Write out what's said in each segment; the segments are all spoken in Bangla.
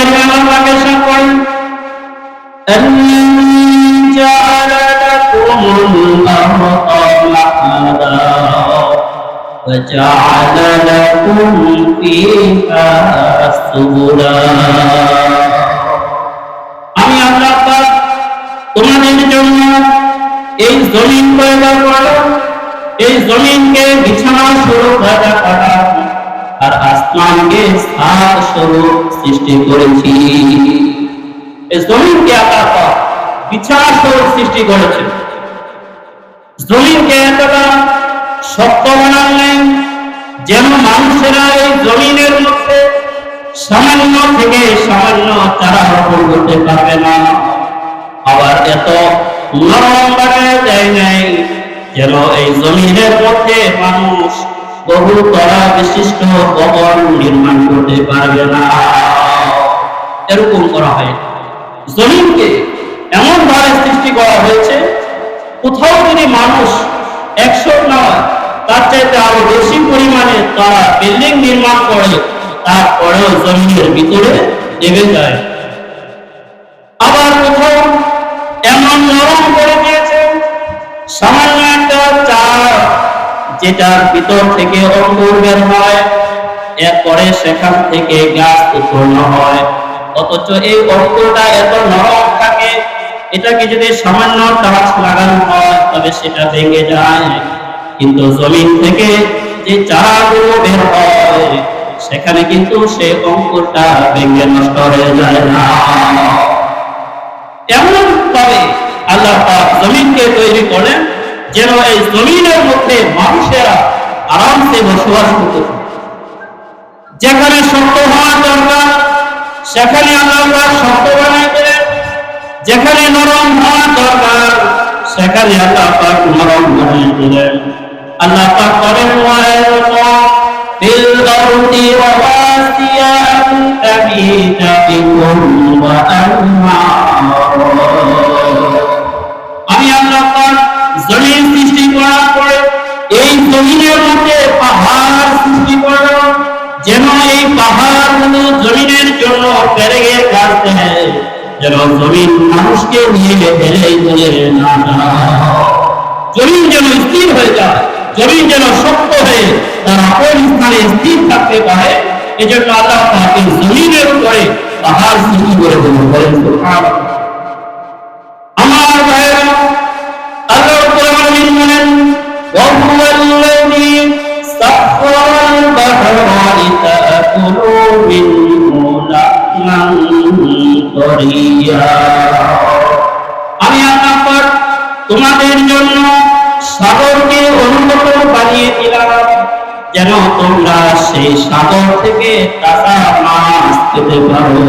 কারিমে আল্লাহ পাক ইরশাদ করেন أَمَّنْ جَعَلَ لَكُمُ الْأَرْضَ مَهْدًا وَجَعَلَ لَكُمْ فِيهَا سُبُلًا আমি আল্লাহ পাক তোমাদের জন্য এই জমিন পয়দা করলাম এই জমিনকে বিছানা স্বরূপ পয়দা করলাম আর আসমানকে ছাদ স্বরূপ সৃষ্টি করেছি। জমিনকে আল্লাহ বিছানা স্বরূপ সৃষ্টি করেছেন জমিনকে এতটা শক্ত বানালেন যেন মানুষেরা এই জমিনের মধ্যে সামান্য থেকে সামান্য চারা রোপণ করতে পারবে না। আবার এত নরম বানায় দেয় নাই যেন এই জমিনের মধ্যে মানুষ বহু তরা বিশিষ্ট ভবন নির্মাণ করতে পারবে না। এরকম করা হয়। জমিনকে এমন ভাবে সৃষ্টি করা হয়েছে, কোথাও যদি মানুষ একশো নয়, তার চাইতে আরও বেশি পরিমাণে তারা বিল্ডিং নির্মাণ করে, তারপরেও জমিনের ভিতরে দেবে যায়। আবার কোথাও এমন নরম করে দিয়েছে সামান্য একটা চার যেটার ভিতর থেকে অঙ্কুর বের হয়, এরপরে সেখান থেকে গাছ উৎপন্ন হয়। অথচ এই অঙ্কুরটা এত নরম থাকে, এটাকে যদি সামান্য টাচ লাগানো হয়, তবে সেটা ভেঙে যায়। কিন্তু জমিন থেকে যে চারাগুলো বের হয়, সেখানে কিন্তু সে অঙ্কুরটা ভেঙে নষ্ট হয়ে যায় না। এমন ভাবে আল্লাহ জমিনকে তৈরি করেন যেন এই জমিনের মধ্যে মানুষেরা আরামসে বসবাস করতে। যেখানে শক্ত হওয়া দরকার, সেখানে আল্লাহ শক্ত বানাই দিলেন যেখানে নরম হওয়া দরকার, সেখানে আল্লাহ পাক নরম বানিয়ে দিলেন আল্লাহ পাক করেন আমি আল্লাহ জমিন করার পরে এই জমিনের মধ্যে পাহাড় সৃষ্টি করলাম যেন এই পাহাড়গুলো জমিনের জন্য পেরেগের কাজ দেয় যেন জমিন মানুষকে নিয়ে ফেলে চলে না জমিন যেন স্থির হয়ে যায়, জমিন যেন শক্ত হয়ে, তার আপন স্থানে স্থির থাকতে পারে, এজন্য আল্লাহ এই জমিনের উপরে পাহাড় সৃষ্টি করে দেবো বলেন তোমাদের জন্য সাগরকে অনুগত বানিয়ে দিলাম, যেন তোমরা সেই সাগর থেকে টাকা মাছ পেতে পারো।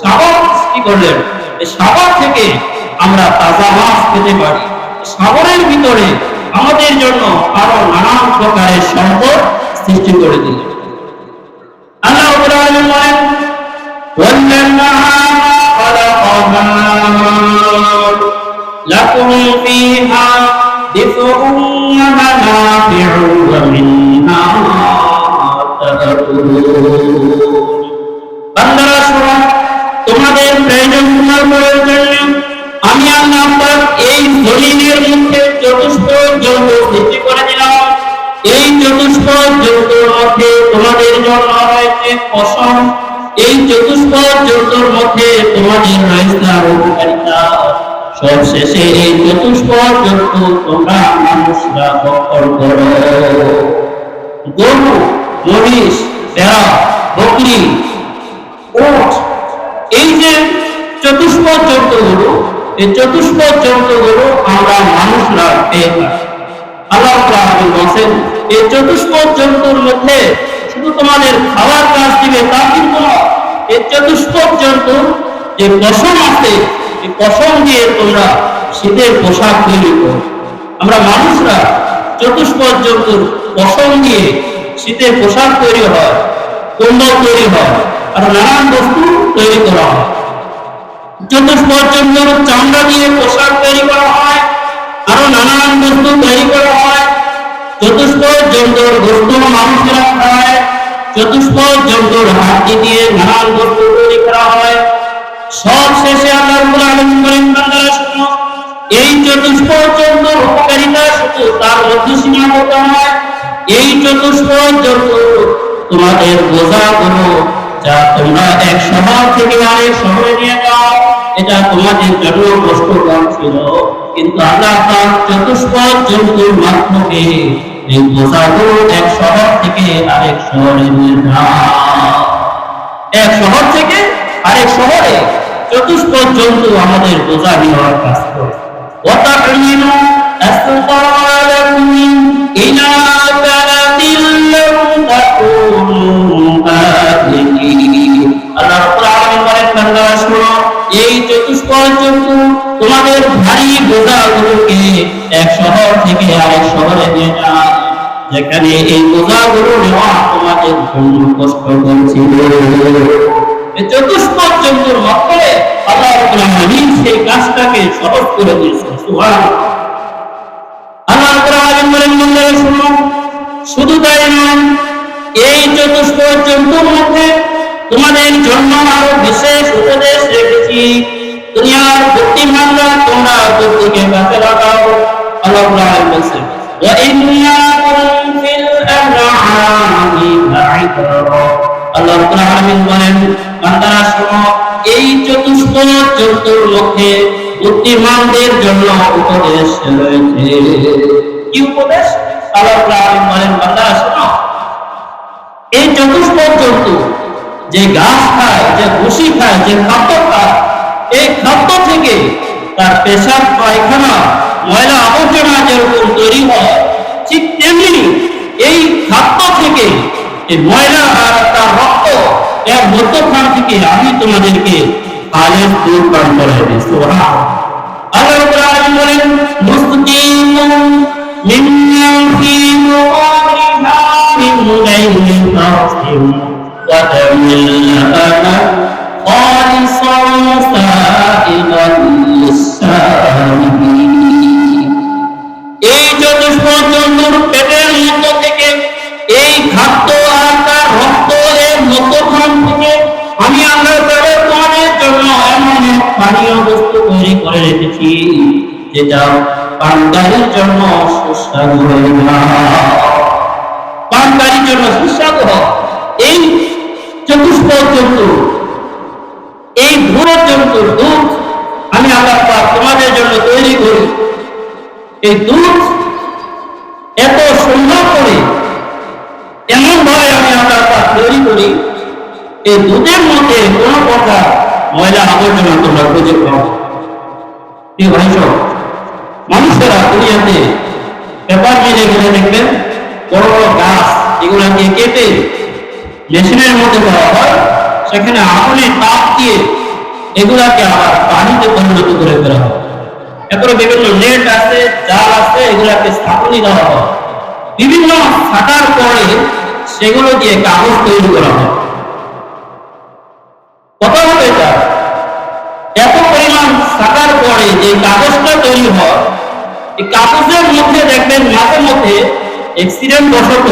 সাগর কি করলেন সাগর থেকে আমরা তাজা মাছ পেতে পারি। সাগরের ভিতরে আমাদের জন্য আরও নানান প্রকারের সম্পদ সৃষ্টি করে দিল আল্লাহ বলেন لَكُمْ فِيهَا دِفْءٌ وَمَنَافِعُ وَمِنْهَا تَأْكُلُونَ বান্দারা শোনো তোমাদের প্রয়োজন পূরণ করার জন্য আমি আল্লাহ পাক এই জমিনের মধ্যে চতুষ্প জন্তু সৃষ্টি করে দিলাম এই চতুষ্প জন্তুর মধ্যে তোমাদের জন্য রয়েছে পশম এই চতুষ্প জন্তুর মধ্যে তোমাদের রয়েছে আরো উপকারিতা সব শেষে এই চতুষ্প জন্তু তোমরা মানুষরা ভক্ষণ করো। গরু, মহিষ, ভেড়া, বকরি, উট, এই যে চতুষ্প জন্তুগুলো এই চতুষ্প জন্তুগুলো আমরা মানুষরা পেয়ে থাকি। আল্লাহ বলেন এই চতুষ্প জন্তুর মধ্যে শুধু তোমাদের খাওয়ার কাজ দিবে তা কিন্তু এই চতুষ্প জন্তু যে পশম আছে পশম দিয়ে তোমরা শীতের পোশাক তৈরি করো। আমরা মানুষরা চতুষ্প জন্তুর পশম দিয়ে শীতের পোশাক তৈরি হয় কম্বল তৈরি হয়, আর নানান বস্তু তৈরি করা হয়। চতুষ্পদ জন্তুর চামড়া দিয়ে পোশাক তৈরি করা হয়, আরও নানান বস্তু তৈরি করা হয়। চতুষ্পদ জন্তুর বস্তু মানুষেরা খায় চতুষ্পদ জন্তুর হাড্ডি দিয়ে নানান বস্তু সব শেষে আল্লাহ রাব্বুল আলামিন বলেন, বান্দারা শোনো, এই চতুষ্পর্যন্ত উপকারিতা শুধু তার মধ্যে সীমাবদ্ধ নয়, এই চতুষ্পর্যন্ত তোমাদের বোঝা কোনো যা তোমরা এক শহর থেকে আরেক শহরে নিয়ে যাও, এটা তোমাদের জন্য কষ্টকর ছিল। কিন্তু আল্লাহ তার চতুষ্পদ জন্তুর মাধ্যমে এই বোঝাগুলো এক শহর থেকে আরেক শহরে নিয়ে যাও এক শহর থেকে আরেক শহরে চতুষ্পদ জন্তু আমাদের বোঝা নেওয়ার কাজ করে وتحمل أثقالكم إلى بلد لم تكونوا بالغين আল্লাহ রাব্বুল আলামিন বলেন বান্দারা শোনো এই চতুষ্পদ জন্তু তোমাদের ভারী বোঝাগুলোকে এক শহর থেকে আরেক শহরে নিয়ে যায় যেখানে এই বোঝাগুলো নেওয়া তোমাদের জন্য কষ্ট করছিল এই চতুষ্পদ জন্তুর মাধ্যমে আল্লাহ রাব্বুল আলামিন সেই কাজটাকে সহজ করে দিয়েছেন সুবহানাল্লাহ আল্লাহ রাব্বুল আলামিন বলেন বান্দারা শোনো শুধু তাই নয় এই চতুষ্পদ জন্তুর মধ্যে তোমাদের জন্য আরো বিশেষ উপদেশ রেখেছি দুনিয়ার বুদ্ধিমানরা তোমরা বুদ্ধিকে কাছে লাগাও আল্লাহ রাব্বুল আলামিন বলেন وإن يكن في الأنعام لعبرة আল্লাহ রাব্বুল এই চতুষ্পদ জন্তুর মধ্যে বুদ্ধিমানদের জন্য উপদেশ রয়েছে। কি উপদেশ? এই চতুষ্পদ জন্তু যে গাছ খায়, যে ভুসি খায়, যে খাদ্য খায়, এই খাদ্য থেকে তার পেশাব, পায়খানা, ময়লা আবর্জনা যেরকম তৈরি হয়, ঠিক তেমনি এই খাদ্য থেকে এই ময়লা আর তার রক্ত এর মধ্যখান থেকে আমি তোমাদেরকে আলেম দূর পান করে দিচ্ছি আল্লাহ রাব্বুল আলামিন বলেন মুস্তাকিমুন মিম্মা এই চতুষ্পদ পানীয় বস্তু তৈরি করে রেখেছি, যেটা পানকারীর জন্য সুস্বাদু হয়ে জন্য সুস্বাদু এই চতুষ্পদ জন্তু, এই ভুরো জন্তুর দুধ আমি আল্লাহ তোমাদের জন্য তৈরি করি। এই দুধ এত সুন্দর করে এমন ভাবে আমি আল্লাহ তৈরি করি, এই দুধের মধ্যে কোনো প্রকার ময়লা আবর্জনা তোমরা খুঁজে পাও। এই ভাই সব মানুষেরা দুনিয়াতে পেপার মিলে গেলে দেখবেন, বড় বড় গাছ এগুলাকে কেটে মেশিনের মধ্যে দেওয়া হয়, সেখানে আগুনে তাপ দিয়ে এগুলাকে আবার পানিতে পরিণত করে ফেলা হয়। এরপরে বিভিন্ন নেট আছে, জাল আছে, এগুলাকে স্থাপনি দেওয়া হয়। বিভিন্ন ছাটার পরে সেগুলো দিয়ে কাগজ তৈরি করা হয়। হবে এটা। এত পরিমাণ ছাটার পরে যে কাগজটা তৈরি হয়, এই কাগজের মধ্যে দেখবেন মাঝে মধ্যে বশত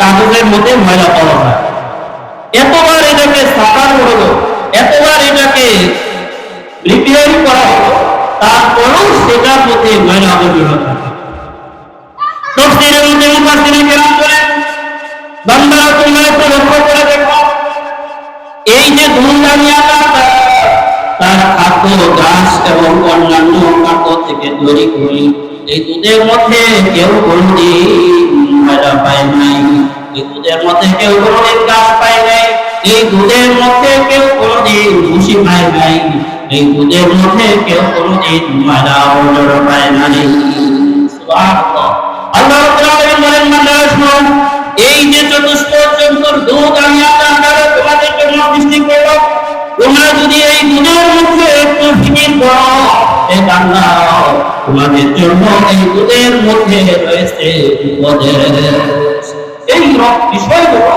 কাগজের মধ্যে ময়লা পাওয়া এতবার এটাকে সাফার হলো এতবার এটাকে রিপেয়ারিং করা হলো, তারপরেও সেটার মধ্যে ময়লা আবর্জনা থাকে। তফসিরের কেরাম একটু লক্ষ্য যে ধূমদানি আল্লাহ তার খাদ্য গাছ এবং অন্যান্য খাদ্য থেকে তৈরি করি। এই দুধের মধ্যে কেউ কোনদিন ময়লা পায় নাই, এই দুধের মধ্যে কেউ কোনদিন গাছ পায় নাই, এই দুধের মধ্যে কেউ কোনদিন ভুসি পায় নাই, এই দুধের মধ্যে কেউ কোনদিন ময়লা আবর্জনা পায় নাই। আল্লাহ বলেন এই যে চতুষ্পদ জন্তুর দুধ আমি আল্লাহ তাআলা তোমাদের জন্য সৃষ্টি করলাম তোমরা মধ্যে একটু ভিড় করো আল্লাহ তোমাদের জন্য এই মধ্যে রয়েছে এই বিষয়গুলো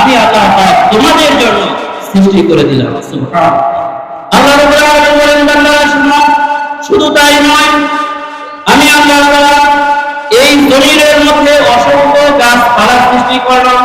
আমি আল্লাহ তোমাদের জন্য সৃষ্টি করে দিলাম আল্লাহ রাব্বুল আলামিন শুধু তাই নয়, আমি আল্লাহ এই শরীরের মধ্যে অসংখ্য গাছপালা সৃষ্টি করলাম।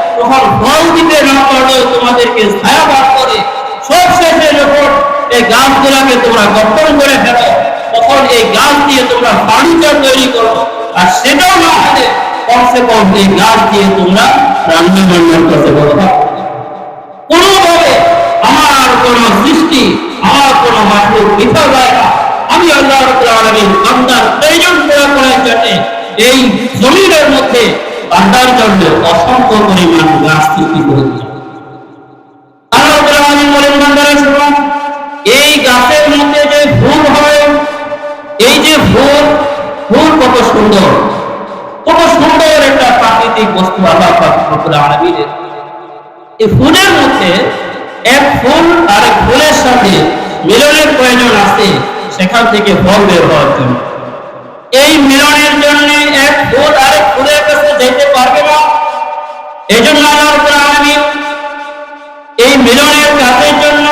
তখন ফল দিতে না পারলেও তোমাদেরকে ছায়া বাদ করে সব শেষে যখন এই গাছগুলোকে তোমরা গঠন করে ফেলো, তখন এই গাছ দিয়ে তোমরা ফার্নিচার তৈরি করো। আর সেটাও না হলে কমসে কম এই গাছ দিয়ে তোমরা রান্না বান্না করতে পারো। কোনোভাবে আমার কোন সৃষ্টি, আমার কোন মাহলুক বিফল হয় না। আমি আল্লাহ রাব্বুল আলামিন বান্দার প্রয়োজন পুরো করার জন্য এই জমিনের মধ্যে এই গাছের মধ্যে যে ফুল হয়, এই যে ফুল ফুল কত সুন্দর। কত সুন্দর একটা প্রাকৃতিক বস্তু এই ফুলের মধ্যে এক ফুল আর ফুলের সাথে মিলনের প্রয়োজন আছে, সেখান থেকে ফল বের হওয়ার জন্য। এই মিলনের জন্য এক ফুল আর এক ফুলের কাছে যেতে পারবে না। এই জন্য এই মিলনের কাজের জন্য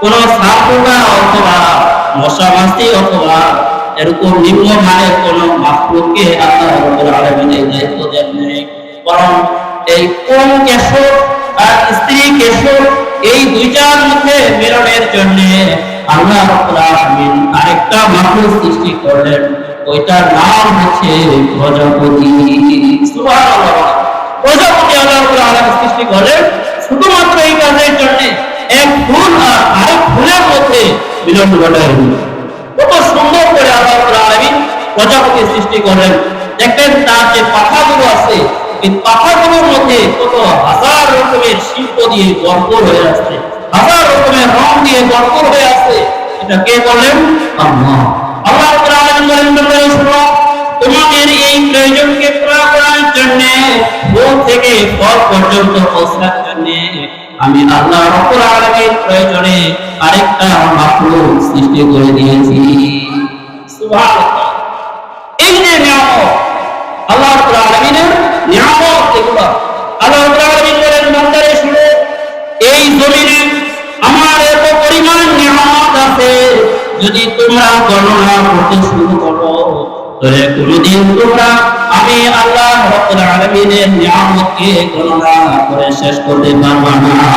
কোন সাপ পোকা অথবা মশা মাছি অথবা এরকম নিম্ন মানের কোন মাহফুককে আল্লাহ রাব্বুল আলামিন এই দায়িত্ব দেন নাই। বরং এই কোন কেশর আর স্ত্রী কেশর, এই দুইটার মধ্যে মিলনের জন্য আল্লাহ রাব্বুল আলামিন আরেকটা মাহফুক সৃষ্টি করলেন। ওইটার নাম হচ্ছে প্রজাপতি। প্রজাপতি আল্লাহ সৃষ্টি করলেন শুধুমাত্র এই কাজের জন্য এক ফুল আর আরেক ফুলের মধ্যে ঘটায়। কত সুন্দর করে আল্লাহ আলামিন প্রজাপতি সৃষ্টি করলেন দেখবেন তার যে পাখাগুলো আছে, এই পাখাগুলোর মধ্যে কত হাজার রকমের শিল্প দিয়ে ভরপুর হয়ে আছে। হাজার রকমের রং দিয়ে ভরপুর হয়ে আছে। এটা কে বলেন? আল্লাহ। আল্লাহ রাব্বুল আলামিন বলেন বান্দারা শোনো এই প্রয়োজনকে পুরা জন্য ভোর থেকে ফল পর্যন্ত পৌঁছার জন্য আমি আল্লাহ রব্বুল প্রয়োজনে আরেকটা মাখলুক সৃষ্টি করে দিয়েছি। সুবহানাল্লাহ। এই যে নিয়ামত, আল্লাহ রাব্বুল আলামিনের নিয়ামত এগুলো। আল্লাহ এই জমিনে আমার এত পরিমাণ নিয়ামত আছে যদি তোমরা গণনা করতে শুরু করো, তাহলে কোনদিন তোমরা আমি আল্লাহ রাব্বুল আলামিনের নিয়ামতকে গণনা করে শেষ করতে পারবে না।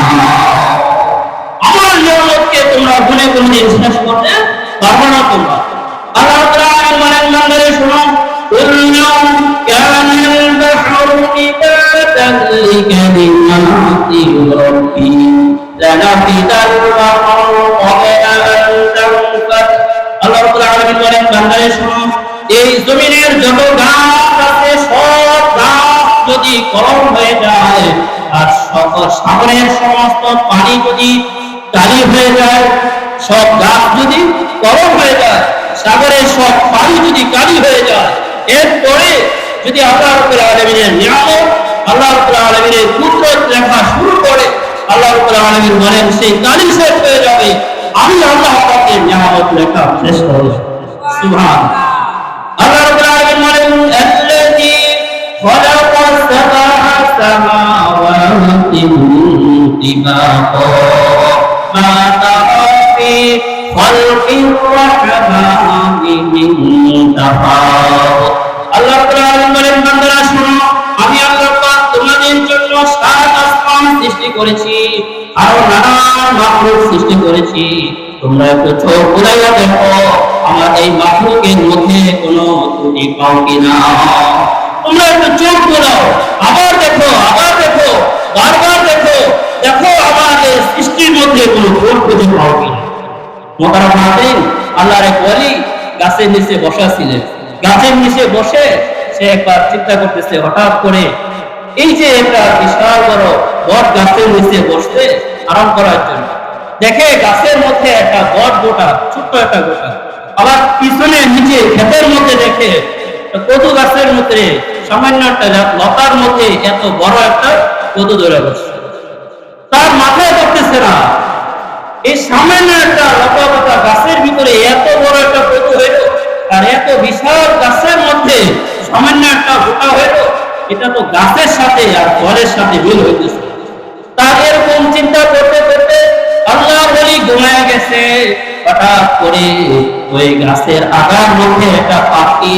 আমার নিয়ামতকে তোমরা গুণে কোনদিন শেষ করতে পারবে না তোমরা। আল্লাহ তাআলা মানে নম্বরে শোনো কুল্লুম কানাল বাহরু ইবাদান লিকালিমাতি রাব্বি লানাফিদাল বাহরু জমিনের যত গাছ আছে, সব গাছ যদি গরম হয়ে যায়, আর সাগরের সমস্ত পানি যদি কালি হয়ে যায়, সব গাছ যদি গরম হয়ে যায়, সাগরের সব পানি যদি কালি হয়ে যায়, এরপরে যদি আল্লাহ রাব্বুল আলামিনের নিয়ামত, আল্লাহ রাব্বুল আলামিনের কুদরত লেখা শুরু করে, আল্লাহ রাব্বুল আলামিন বলেন, সেই কালি শেষ হয়ে যাবে। আমি আল্লাহ পাকের নিয়ামত লেখা শেষ করব। সুবহানাল্লাহ। সাবআ সামাওয়াতি তিবাকা মা তারা ফি খালকির রাহমানি মিন আল্লাহ আলামিন বলেন, বান্দারা, শুনো, আমি আল্লাহ পাক তোমাদের জন্য সাত আসমান সৃষ্টি করেছি আরও নানান মাখলুক সৃষ্টি করেছি। তোমরা একটু চোখ ঘুরাইয়া দেখো, আমার এই মাখলুকের মধ্যে কোনো ত্রুটি পাও কিনা? তোমরা একটু চোখ ঘুরাও আবার দেখো আবার দেখো, বারবার দেখো। দেখো আমাদের সৃষ্টির মধ্যে কোনো ভুল খুঁজে পাও কিনা মোতারা মাতেন আল্লাহর এক ওয়ালি গাছের নিচে বসা ছিলেন গাছের নিচে বসে সে একবার চিন্তা করতেছে, হঠাৎ করে এই যে একটা বিশাল বড় বট গাছের নিচে বসতে আরাম করার জন্য। দেখে গাছের মধ্যে একটা বট গোটা, ছোট্ট একটা গোটা। আবার পিছনে নিচে ক্ষেতের মধ্যে দেখে কদু গাছের মধ্যে সামান্য একটা লতার মধ্যে এত বড় একটা কদু ধরে বসছে তার মাথায় ধরতেছে না। এই সামান্য একটা লতা পাতা গাছের ভিতরে এত বড় একটা কদু হইল, আর এত বিশাল গাছের মধ্যে সামান্য একটা গোটা হইল, এটা তো গাছের সাথে আর জলের সাথে মিল হইতেছে। তার এরকম চিন্তা করতে করতে আল্লাহ বলি ঘুমায় গেছে। হঠাৎ করে ওই গাছের আগার মধ্যে একটা পাখি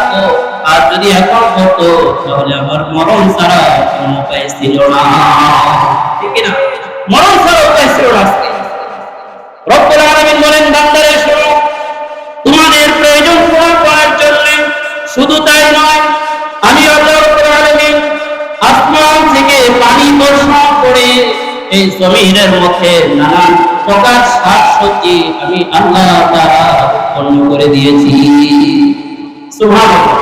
তাহলে আমার মরণ ছাড়া কোনো উপায় ছিল না। ঠিক না মরণ ছাড়া উপায় ছিল না। বলেন, বান্দারে, শোনো, তোমাদের প্রয়োজন পূরণ করার জন্য শুধু তাই নয়, আমি আসমান থেকে পানি বর্ষণ করে এই জমিনের মধ্যে নানান প্রকার শাক সবজি আমি আল্লাহ তাআলা উৎপন্ন করে দিয়েছি। সুবহানাল্লাহ।